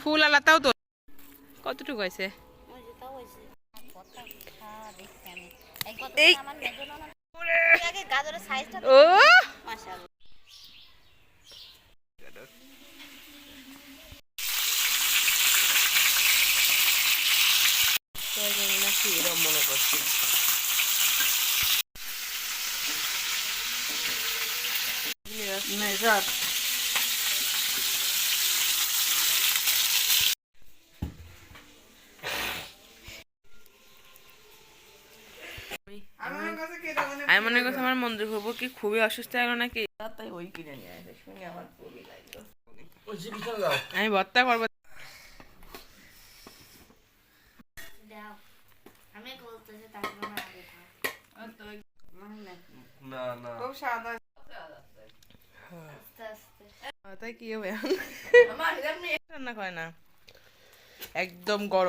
ফুল আলাতাও তো কতটুকু আছে এই ও! মনে করছি আমি মনে করছি আমার মন্দির ঘুরবো কি খুবই অসুস্থ হলো নাকি? তাই ওই কিনে নিয়ে আসে শুনে আমার খুবই লাগল। আমি ভর্তা করব। তাই কি হবে? রান্না করে না। একদম গরম।